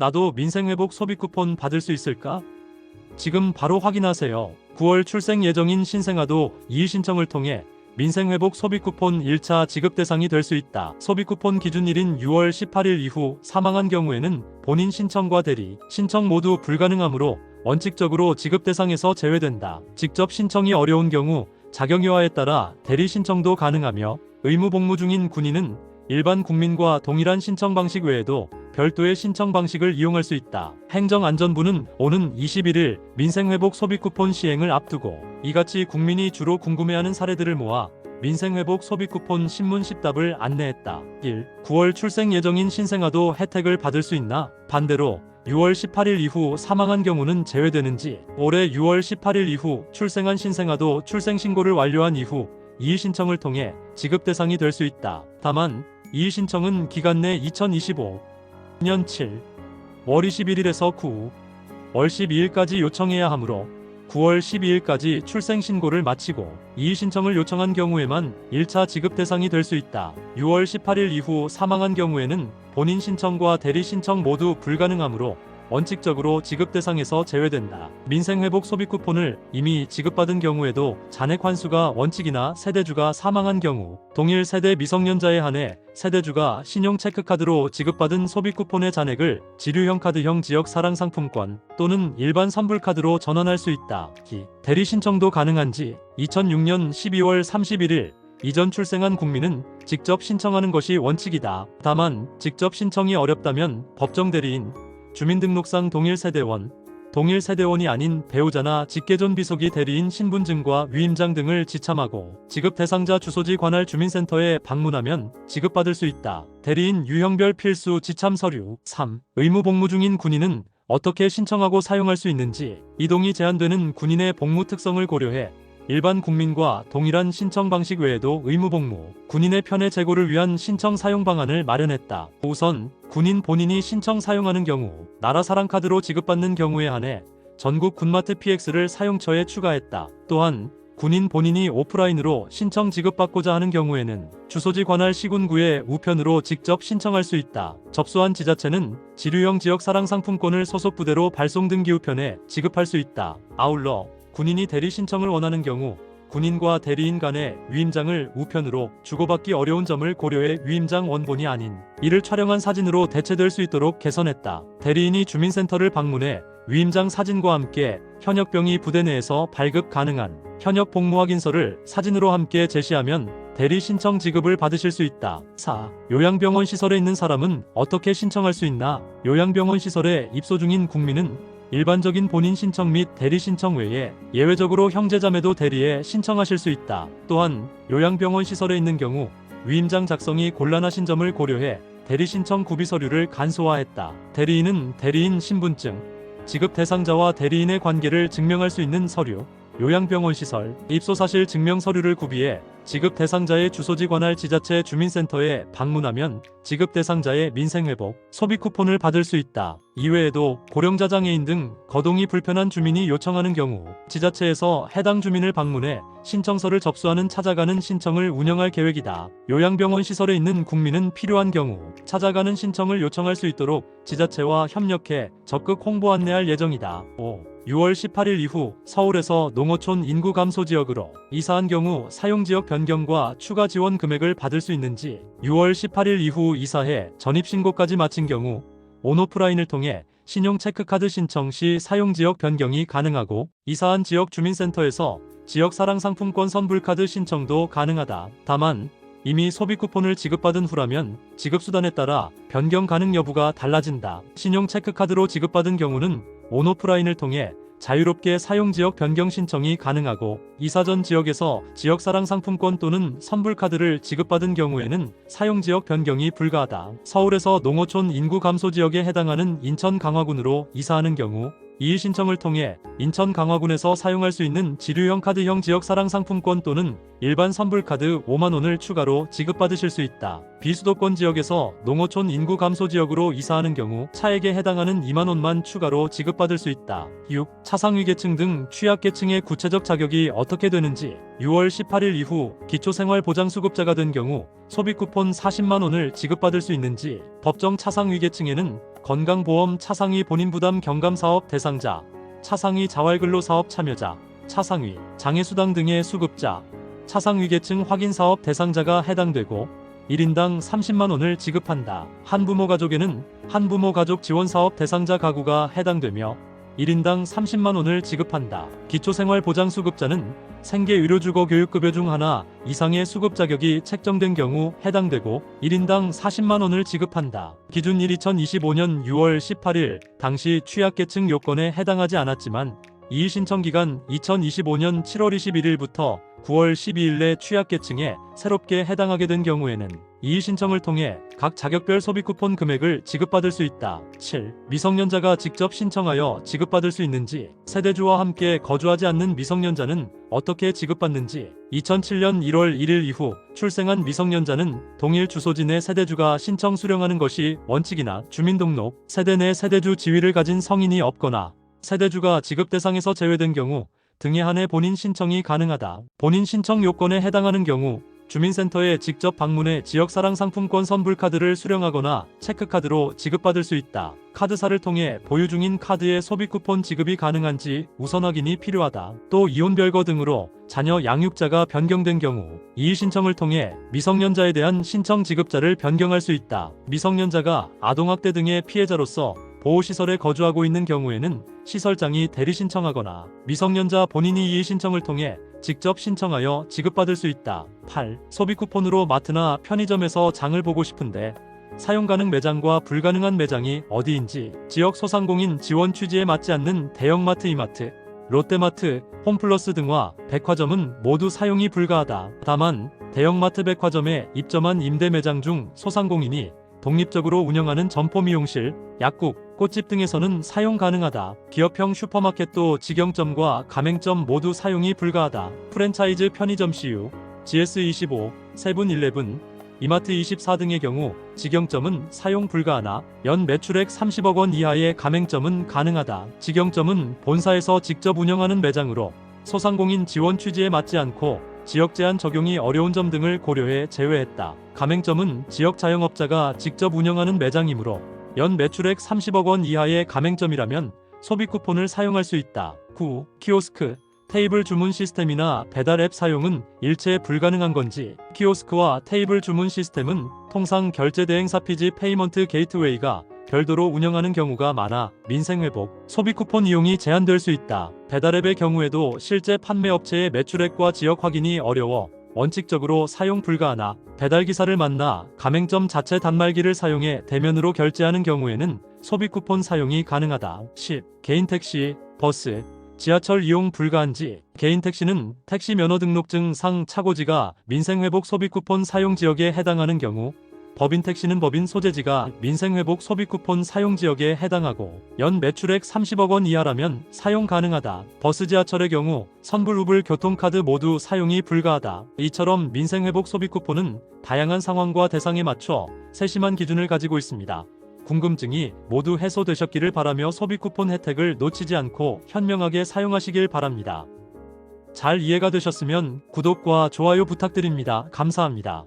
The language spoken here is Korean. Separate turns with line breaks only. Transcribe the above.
나도 민생회복 소비 쿠폰 받을 수 있을까? 지금 바로 확인하세요. 9월 출생 예정인 신생아도 이의 신청을 통해 민생회복 소비 쿠폰 1차 지급 대상이 될 수 있다. 소비 쿠폰 기준일인 6월 18일 이후 사망한 경우에는 본인 신청과 대리, 신청 모두 불가능하므로 원칙적으로 지급 대상에서 제외된다. 직접 신청이 어려운 경우 자격여하에 따라 대리 신청도 가능하며 의무 복무 중인 군인은 일반 국민과 동일한 신청 방식 외에도 별도의 신청 방식을 이용할 수 있다. 행정안전부는 오는 21일 민생회복 소비 쿠폰 시행을 앞두고 이같이 국민이 주로 궁금해하는 사례들을 모아 민생회복 소비 쿠폰 신문 10답을 안내했다. 1. 9월 출생 예정인 신생아도 혜택을 받을 수 있나? 반대로 6월 18일 이후 사망한 경우는 제외되는지 올해 6월 18일 이후 출생한 신생아도 출생신고를 완료한 이후 이의 신청을 통해 지급 대상이 될 수 있다. 다만 이의 신청은 기간 내 2025 년 7, 월 21일에서 9, 월 12일까지 요청해야 하므로 9월 12일까지 출생 신고를 마치고 이의 신청을 요청한 경우에만 1차 지급 대상이 될 수 있다. 6월 18일 이후 사망한 경우에는 본인 신청과 대리 신청 모두 불가능하므로 원칙적으로 지급 대상에서 제외된다. 민생회복 소비 쿠폰을 이미 지급받은 경우에도 잔액 환수가 원칙이나 세대주가 사망한 경우 동일 세대 미성년자에 한해 세대주가 신용 체크카드로 지급받은 소비 쿠폰의 잔액을 지류형 카드형 지역 사랑 상품권 또는 일반 선불카드로 전환할 수 있다. 기 대리 신청도 가능한지 2006년 12월 31일 이전 출생한 국민은 직접 신청하는 것이 원칙이다. 다만 직접 신청이 어렵다면 법정 대리인 주민등록상 동일 세대원, 동일 세대원이 아닌 배우자나 직계존 비속이 대리인 신분증과 위임장 등을 지참하고 지급 대상자 주소지 관할 주민센터에 방문하면 지급받을 수 있다. 대리인 유형별 필수 지참 서류 3. 의무 복무 중인 군인은 어떻게 신청하고 사용할 수 있는지 이동이 제한되는 군인의 복무 특성을 고려해 일반 국민과 동일한 신청 방식 외에도 의무 복무, 군인의 편의 제고를 위한 신청 사용 방안을 마련했다. 우선 군인 본인이 신청 사용하는 경우 나라 사랑 카드로 지급받는 경우에 한해 전국 군마트 PX를 사용처에 추가했다. 또한 군인 본인이 오프라인으로 신청 지급받고자 하는 경우에는 주소지 관할 시군구의 우편으로 직접 신청할 수 있다. 접수한 지자체는 지류형 지역 사랑 상품권을 소속 부대로 발송 등기 우편에 지급할 수 있다. 아울러 군인이 대리 신청을 원하는 경우 군인과 대리인 간의 위임장을 우편으로 주고받기 어려운 점을 고려해 위임장 원본이 아닌 이를 촬영한 사진으로 대체될 수 있도록 개선했다. 대리인이 주민센터를 방문해 위임장 사진과 함께 현역병이 부대 내에서 발급 가능한 현역 복무 확인서를 사진으로 함께 제시하면 대리 신청 지급을 받으실 수 있다. 4. 요양병원 시설에 있는 사람은 어떻게 신청할 수 있나? 요양병원 시설에 입소 중인 국민은 일반적인 본인 신청 및 대리 신청 외에 예외적으로 형제자매도 대리에 신청하실 수 있다. 또한 요양병원 시설에 있는 경우 위임장 작성이 곤란하신 점을 고려해 대리 신청 구비 서류를 간소화했다. 대리인은 대리인 신분증, 지급 대상자와 대리인의 관계를 증명할 수 있는 서류, 요양병원 시설, 입소 사실 증명 서류를 구비해 지급 대상자의 주소지 관할 지자체 주민센터에 방문하면 지급 대상자의 민생회복, 소비 쿠폰을 받을 수 있다. 이외에도 고령자 장애인 등 거동이 불편한 주민이 요청하는 경우 지자체에서 해당 주민을 방문해 신청서를 접수하는 찾아가는 신청을 운영할 계획이다. 요양병원 시설에 있는 국민은 필요한 경우 찾아가는 신청을 요청할 수 있도록 지자체와 협력해 적극 홍보 안내할 예정이다. 5. 6월 18일 이후 서울에서 농어촌 인구 감소 지역으로 이사한 경우 사용 지역 변경과 추가 지원 금액을 받을 수 있는지 6월 18일 이후 이사해 전입 신고까지 마친 경우 온오프라인을 통해 신용 체크카드 신청 시 사용 지역 변경이 가능하고 이사한 지역 주민센터에서 지역 사랑 상품권 선불카드 신청도 가능하다. 다만 이미 소비 쿠폰을 지급받은 후라면 지급 수단에 따라 변경 가능 여부가 달라진다. 신용 체크카드로 지급받은 경우는 온오프라인을 통해 자유롭게 사용 지역 변경 신청이 가능하고 이사 전 지역에서 지역 사랑 상품권 또는 선불카드를 지급받은 경우에는 사용 지역 변경이 불가하다. 서울에서 농어촌 인구 감소 지역에 해당하는 인천 강화군으로 이사하는 경우 이의 신청을 통해 인천 강화군에서 사용할 수 있는 지류형 카드형 지역 사랑 상품권 또는 일반 선불 카드 5만 원을 추가로 지급받으실 수 있다. 비수도권 지역에서 농어촌 인구 감소 지역으로 이사하는 경우 차액에 해당하는 2만 원만 추가로 지급받을 수 있다. 6. 차상위계층 등 취약계층의 구체적 자격이 어떻게 되는지 6월 18일 이후 기초생활보장수급자가 된 경우 소비 쿠폰 40만 원을 지급받을 수 있는지 법정 차상위계층에는 건강보험 차상위 본인부담 경감사업 대상자, 차상위 자활근로사업 참여자, 차상위 장애수당 등의 수급자, 차상위계층 확인사업 대상자가 해당되고 1인당 30만 원을 지급한다. 한부모 가족에는 한부모 가족 지원사업 대상자 가구가 해당되며 1인당 30만 원을 지급한다. 기초생활보장수급자는 생계 의료주거 교육급여 중 하나 이상의 수급 자격이 책정된 경우 해당되고 1인당 40만 원을 지급한다. 기준 일 2025년 6월 18일 당시 취약계층 요건에 해당하지 않았지만 이의 신청 기간 2025년 7월 21일부터 9월 12일 내 취약계층에 새롭게 해당하게 된 경우에는 이의 신청을 통해 각 자격별 소비 쿠폰 금액을 지급받을 수 있다. 7. 미성년자가 직접 신청하여 지급받을 수 있는지, 세대주와 함께 거주하지 않는 미성년자는 어떻게 지급받는지, 2007년 1월 1일 이후 출생한 미성년자는 동일 주소지 내 세대주가 신청 수령하는 것이 원칙이나 주민등록, 세대 내 세대주 지위를 가진 성인이 없거나 세대주가 지급 대상에서 제외된 경우 등에 한해 본인 신청이 가능하다. 본인 신청 요건에 해당하는 경우 주민센터에 직접 방문해 지역사랑 상품권 선불카드를 수령하거나 체크카드로 지급받을 수 있다. 카드사를 통해 보유 중인 카드의 소비 쿠폰 지급이 가능한지 우선 확인이 필요하다. 또 이혼 별거 등으로 자녀 양육자가 변경된 경우 이의 신청을 통해 미성년자에 대한 신청 지급자를 변경할 수 있다. 미성년자가 아동학대 등의 피해자로서 보호시설에 거주하고 있는 경우에는 시설장이 대리 신청하거나 미성년자 본인이 이의 신청을 통해 직접 신청하여 지급받을 수 있다. 8. 소비 쿠폰으로 마트나 편의점에서 장을 보고 싶은데 사용 가능 매장과 불가능한 매장이 어디인지 지역 소상공인 지원 취지에 맞지 않는 대형마트 이마트, 롯데마트, 홈플러스 등과 백화점은 모두 사용이 불가하다. 다만 대형마트 백화점에 입점한 임대 매장 중 소상공인이 독립적으로 운영하는 점포 미용실, 약국, 꽃집 등에서는 사용 가능하다. 기업형 슈퍼마켓도 직영점과 가맹점 모두 사용이 불가하다. 프랜차이즈 편의점 CU, GS25, 세븐일레븐, 이마트 24 등의 경우 직영점은 사용 불가하나 연 매출액 30억 원 이하의 가맹점은 가능하다. 직영점은 본사에서 직접 운영하는 매장으로 소상공인 지원 취지에 맞지 않고 지역 제한 적용이 어려운 점 등을 고려해 제외했다. 가맹점은 지역 자영업자가 직접 운영하는 매장이므로 연 매출액 30억 원 이하의 가맹점이라면 소비 쿠폰을 사용할 수 있다. 9. 키오스크 테이블 주문 시스템이나 배달 앱 사용은 일체 불가능한 건지 키오스크와 테이블 주문 시스템은 통상 결제 대행 사 피지 페이먼트 게이트웨이가 별도로 운영하는 경우가 많아 민생 회복, 소비 쿠폰 이용이 제한될 수 있다. 배달앱의 경우에도 실제 판매 업체의 매출액과 지역 확인이 어려워 원칙적으로 사용 불가하나 배달기사를 만나 가맹점 자체 단말기를 사용해 대면으로 결제하는 경우에는 소비 쿠폰 사용이 가능하다. 10. 개인 택시, 버스, 지하철 이용 불가한지 개인 택시는 택시 면허 등록증 상 차고지가 민생회복 소비 쿠폰 사용 지역에 해당하는 경우 법인 택시는 법인 소재지가 민생회복 소비 쿠폰 사용 지역에 해당하고 연 매출액 30억 원 이하라면 사용 가능하다. 버스 지하철의 경우 선불 우불 교통카드 모두 사용이 불가하다. 이처럼 민생회복 소비 쿠폰은 다양한 상황과 대상에 맞춰 세심한 기준을 가지고 있습니다. 궁금증이 모두 해소되셨기를 바라며 소비 쿠폰 혜택을 놓치지 않고 현명하게 사용하시길 바랍니다. 잘 이해가 되셨으면 구독과 좋아요 부탁드립니다. 감사합니다.